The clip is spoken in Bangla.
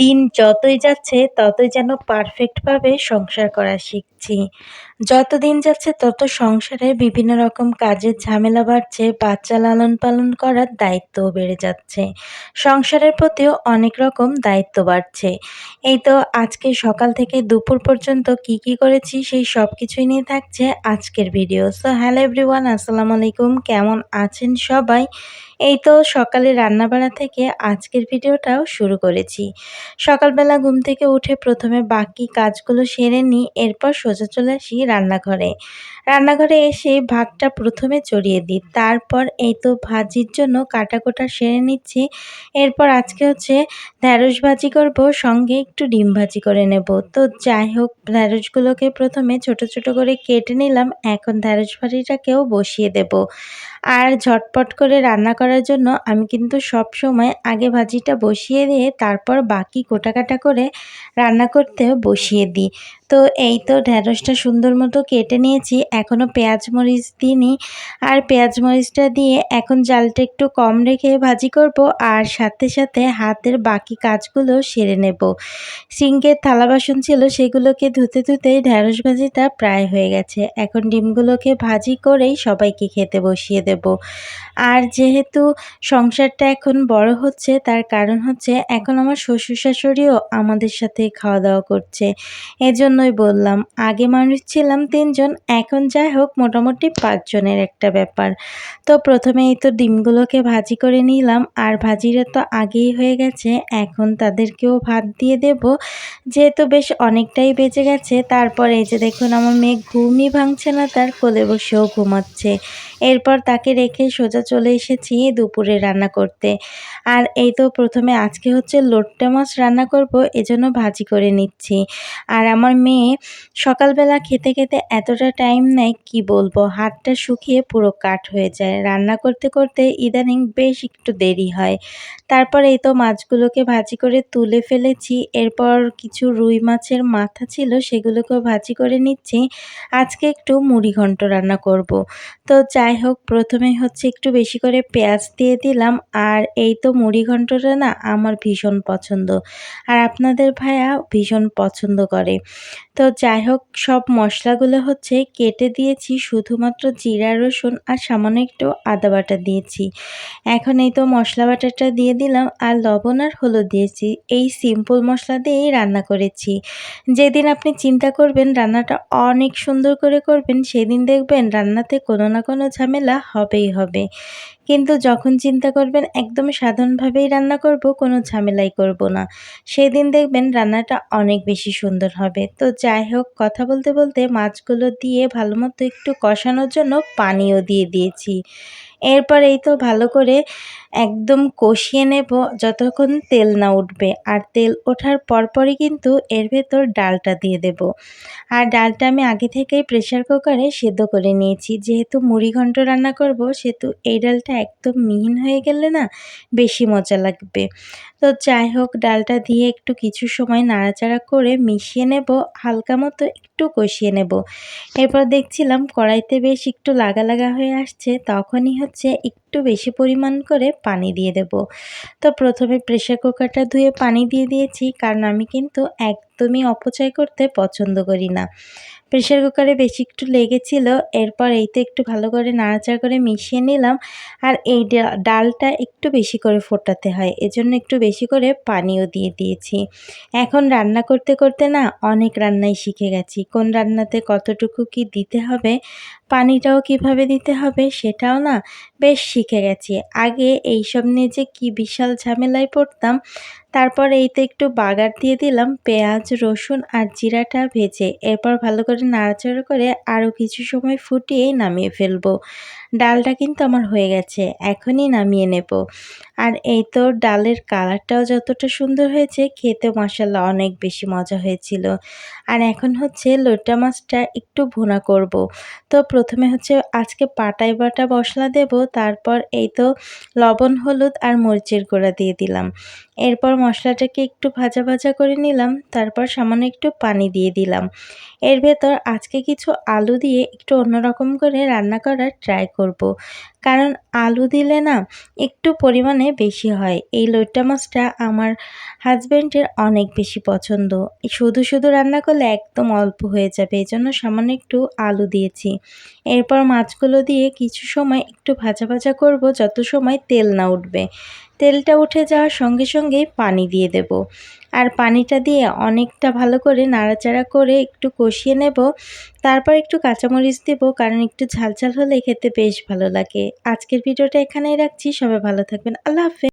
দিন যতই যাচ্ছে, ততই যেন পারফেক্টভাবে সংসার করা শিখছি। যত দিন যাচ্ছে, তত সংসারে বিভিন্ন রকম কাজের ঝামেলা বাড়ছে, বাচ্চা লালন পালন করার দায়িত্বও বেড়ে যাচ্ছে। সংসারের প্রতিও অনেক রকম দায়িত্ব বাড়ছে। এই তো আজকে সকাল থেকে দুপুর পর্যন্ত কি কি করেছি, সেই সব কিছুই নিয়ে থাকছে আজকের ভিডিও সো হ্যালো এভরিওয়ান আসসালামু আলাইকুম, কেমন আছেন সবাই? এই তো সকালে রান্নাবাড়া থেকে আজকের ভিডিওটাও শুরু করেছি। সকালবেলা ঘুম থেকে উঠে প্রথমে বাকি কাজগুলো সেরে নিই, এরপর সোজা চলে আসি রান্নাঘরে। রান্নাঘরে এসে ভাতটা প্রথমে চড়িয়ে দিই, তারপর এই তো ভাজির জন্য কাটাকোটা সেরে নিচ্ছি। এরপর আজকে হচ্ছে ঢ্যাঁড়স ভাজি করব, সঙ্গে একটু ডিম ভাজি করে নেব। তো যাই হোক ঢ্যাঁড়সগুলোকে প্রথমে ছোট ছোট করে কেটে নিলাম, এখন ঢ্যাঁড়স ভাজিটাকেও বসিয়ে দেব। আর ঝটপট করে রান্না করার জন্য আমি কিন্তু সব সময় আগে ভাজিটা বসিয়ে দিয়ে তারপর বাকি কোটাকাটা করে রান্না করতে বসিয়ে দিই। তো এই তো ঢ্যাঁড়সটা সুন্দর মতো কেটে নিয়েছি। এখনও পেঁয়াজ মরিচ দিইনি। আর পেঁয়াজ মরিচটা দিয়ে এখন জালটা একটু কম রেখে ভাজি করব আর সাথে সাথে হাতের বাকি কাজগুলো সেরে নেব। সিঙ্কের থালা বাসন ছিল সেগুলোকে ধুতে ধুতে ঢ্যাঁড়স ভাজিটা প্রায় হয়ে গেছে। এখন ডিমগুলোকে ভাজি করেই সবাইকে খেতে বসিয়ে দেব। আর যেহেতু সংসারটা এখন বড় হচ্ছে, তার কারণ হচ্ছে এখন আমার শ্বশুর শাশুড়িও আমাদের সাথে খাওয়া দাওয়া করছে এজন্যই বললাম। আগে মানুষ ছিলাম তিনজন, এখন যাই হোক মোটামুটি পাঁচজনের একটা ব্যাপার। তো প্রথমে এই তো ডিমগুলোকে ভাজি করে নিলাম, আর ভাজিটা তো আগেই হয়ে গেছে, এখন তাদেরকেও ভাত দিয়ে দেব। যেহেতু বেশ অনেকটাই বেঁচে গেছে, তারপর এই যে দেখুন আমার মেয়ে ঘুমই ভাঙছে না, তার কোলে বসেও ঘুমাচ্ছে। এরপর তাকে রেখে সোজা চলে এসেছি দুপুরে রান্না করতে। আর এই তো প্রথমে আজকে হচ্ছে লোট্টে মাছ রান্না করব, এজন্য ভাজি করে নিচ্ছি। আর আমার মেয়ে সকালবেলা খেতে খেতে এতটা টাইম নেয়, কি বলব? হাতটা শুকিয়ে পুরো কাঠ হয়ে যায়। রান্না করতে করতে ইদানিং বেশ একটু দেরি হয়। তারপর এই তো মাছগুলোকে ভাজি করে তুলে ফেলেছি। এরপর কিছু রুই মাছের মাথা ছিল, সেগুলোকেও ভাজি করে নিচ্ছি। আজকে একটু মুড়ি ঘন্ট রান্না করব। তো যাই হোক, প্রথমে হচ্ছে একটু বেশি করে পেঁয়াজ দিয়ে দিলাম। আর এই তো মুড়ি ঘন্টটা না আমার ভীষণ পছন্দ। আর আপনাদের ভাইয়া ভীষণ পছন্দ করে। তো যাই হোক, সব মশলাগুলো হচ্ছে কেটে দিয়েছি, শুধুমাত্র জিরা, রসুন আর সামান্য একটু আদা বাটা দিয়েছি। এখন এই তো মশলা বাটাটা দিয়ে দিলাম আর লবণ আর হলুদ দিয়েছি। এই সিম্পল মশলা দিয়েই রান্না করেছি। যেদিন আপনি চিন্তা করবেন রান্নাটা অনেক সুন্দর করে করবেন, সেদিন দেখবেন রান্নাতে কোনো না কোনো ঝামেলা হবেই হবে। কিন্তু যখন চিন্তা করবেন একদম সাধারণভাবেই রান্না করব, কোনো ঝামেলাই করব না। সেই দিন দেখবেন রান্নাটা অনেক বেশি সুন্দর হবে। তো যাই হোক, কথা বলতে বলতে মাছগুলো দিয়ে ভালো মতো একটু কষানোর জন্য পানিও দিয়ে দিয়েছি। এরপর এই তো ভালো করে একদম কষিয়ে নেব যতক্ষণ তেল না উঠবে। আর তেল ওঠার পরপরই কিন্তু এর ভেতর ডালটা দিয়ে দেব। আর ডালটা আমি আগে থেকেই প্রেশার কুকারে সেদ্ধ করে নিয়েছি। যেহেতু মুড়ি ঘন্ট রান্না করব, সেহেতু এই ডালটা একদম মিহিন হয়ে গেলে না বেশি মজা লাগবে। তো যাই হোক, ডালটা দিয়ে একটু কিছু সময় নাড়াচাড়া করে মিশিয়ে নেব। হালকা মতো একটু কষিয়ে নেব। এরপর দেখছিলাম কড়াইতে বেশ একটু লাগা লাগা হয়ে আসছে তখনই হচ্ছে একটু বেশি পরিমাণ করে পানি দিয়ে দেব। তো প্রথমে প্রেশার কুকারটা ধুয়ে পানি দিয়ে দিয়েছি, কারণ আমি কিন্তু একদমই অপচয় করতে পছন্দ করি না। প্রেশার কুকারে বেশি একটু লেগেছিল, এরপর এইতে একটু ভালো করে নাড়াচাড়া করে মিশিয়ে নিলাম, আর এই ডালটা একটু বেশি করে ফোটাতে হয়, এজন্য একটু বেশি করে পানিও দিয়ে দিয়েছি। এখন রান্না করতে করতে না অনেক রান্নাই শিখে গেছি, কোন রান্নাতে কতটুকু কি দিতে হবে, পানিটাও কীভাবে দিতে হবে সেটাও না বেশ শিখে গেছি। আগে এইসব নিয়ে যে কী বিশাল ঝামেলায় পড়তাম তারপর এইতে একটু বাগার দিয়ে দিলাম, পেঁয়াজ, রসুন আর জিরাটা ভেজে। এরপর ভালো করে নাড়াচাড়া করে আরও কিছু সময় ফুটিয়ে নামিয়ে ফেলব। ডালটা কিন্তু আমার হয়ে গেছে, এখনই নামিয়ে নেব। আর এই তো ডালের কালারটাও যতটা সুন্দর হয়েছে খেতে মশালা অনেক বেশি মজা হয়েছিল। আর এখন হচ্ছে লোটা মাছটা একটু ভুনা করব। তো প্রথমে হচ্ছে আজকে পাটাই বাটা মশলা দেব, তারপর এই তো লবণ, হলুদ আর মরিচের গুঁড়া দিয়ে দিলাম। এরপর মশলাটাকে একটু ভাজা ভাজা করে নিলাম, তারপর সামান্য একটু পানি দিয়ে দিলাম। এর ভেতর আজকে কিছু আলু দিয়ে একটু অন্যরকম করে রান্না করার ট্রাই করব। কারণ আলু দিলে না একটু পরিমাণে বেশি হয়। এই লইট্টা মাছটা আমার হাজব্যান্ডের অনেক বেশি পছন্দ। শুধু শুধু রান্না করলে একদম অল্প হয়ে যাবে এই জন্য সামান্য একটু আলু দিয়েছি। এরপর মাছগুলো দিয়ে কিছু সময় একটু ভাজা ভাজা করব, যত সময় তেল না উঠবে। তেলটা উঠে যাওয়ার সঙ্গে সঙ্গে পানি দিয়ে দেব। আর পানিটা দিয়ে অনেকটা ভালো করে নাড়াচাড়া করে একটু কষিয়ে নেব। তারপর একটু কাঁচামরিচ দেব, কারণ একটু ঝালঝাল হলে খেতে বেশ ভালো লাগে। আজকের ভিডিওটা এখানেই রাখছি। সবাই ভালো থাকবেন। আল্লাহ হাফেজ।